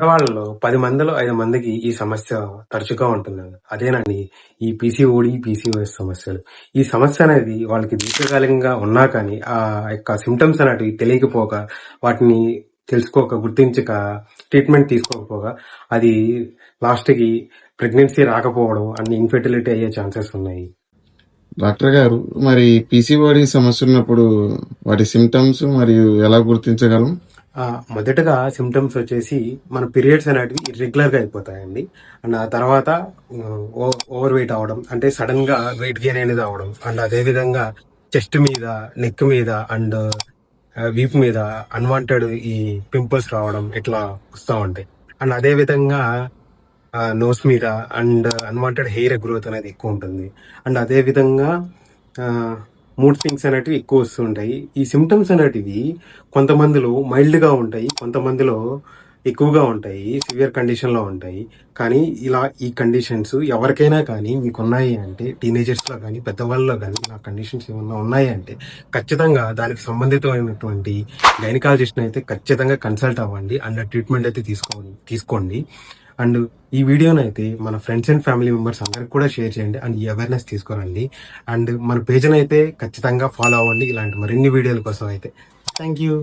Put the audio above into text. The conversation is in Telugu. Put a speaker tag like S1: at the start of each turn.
S1: వాళ్ళలో పది మందిలో ఐదు మందికి ఈ సమస్య తరచుగా ఉంటుంది. అదేనండి ఈ పీసీఓడి పీసీఓఎస్ సమస్యలు. ఈ సమస్య అనేది వాళ్ళకి దీర్ఘకాలికంగా ఉన్నా కానీ ఆ యొక్క సిమ్టమ్స్ అనేటివి తెలియకపోక వాటిని తెలుసుకోక గుర్తించక ట్రీట్మెంట్ తీసుకోకపోగా అది లాస్ట్కి ప్రెగ్నెన్సీ రాకపోవడం అన్ని ఇన్ఫెర్టిలిటీ అయ్యే ఛాన్సెస్ ఉన్నాయి.
S2: డాక్టర్ గారు మరి పీసీఓడి సమస్య ఉన్నప్పుడు వాటి సిమ్టమ్స్ మరియు ఎలా గుర్తించగలం?
S1: మొదటగా సిమ్టమ్స్ వచ్చేసి మన పీరియడ్స్ అనేటివి ఇర్రెగ్యులర్గా అయిపోతాయండి. అండ్ ఆ తర్వాత ఓవర్ వెయిట్ అవడం అంటే సడన్గా వెయిట్ గెయిన్ అనేది అవడం అండ్ అదే విధంగా చెస్ట్ మీద నెక్ మీద అండ్ వీపు మీద అన్వాంటెడ్ ఈ పింపుల్స్ రావడం ఇట్లా వస్తూ ఉంటాయి. అండ్ అదేవిధంగా నోస్ మీద అండ్ అన్వాంటెడ్ హెయిర్ గ్రోత్ అనేది ఎక్కువ ఉంటుంది. అండ్ అదేవిధంగా మూడ్ స్వింగ్స్ అనేటివి ఎక్కువ వస్తుంటాయి. ఈ సిమ్టమ్స్ అనేటివి కొంతమందిలో మైల్డ్గా ఉంటాయి కొంతమందిలో ఎక్కువగా ఉంటాయి సివియర్ కండిషన్లో ఉంటాయి. కానీ ఇలా ఈ కండిషన్స్ ఎవరికైనా కానీ మీకు ఉన్నాయి అంటే టీనేజర్స్లో కానీ పెద్దవాళ్ళలో కానీ ఇలా కండిషన్స్ ఏమన్నా ఉన్నాయి అంటే ఖచ్చితంగా దానికి సంబంధితమైనటువంటి గైనకాలజిస్ట్ని అయితే ఖచ్చితంగా కన్సల్ట్ అవ్వండి. అన్న ట్రీట్మెంట్ అయితే తీసుకోండి తీసుకోండి. అండ్ ఈ వీడియోని అయితే మన ఫ్రెండ్స్ అండ్ ఫ్యామిలీ మెంబర్స్ అందరికి కూడా షేర్ చేయండి అండ్ ఈ అవేర్నెస్ తీసుకురండి. అండ్ మన పేజ్ని అయితే ఖచ్చితంగా ఫాలో అవ్వండి. ఇలాంటి మరిన్ని వీడియోల కోసం అయితే. Thank you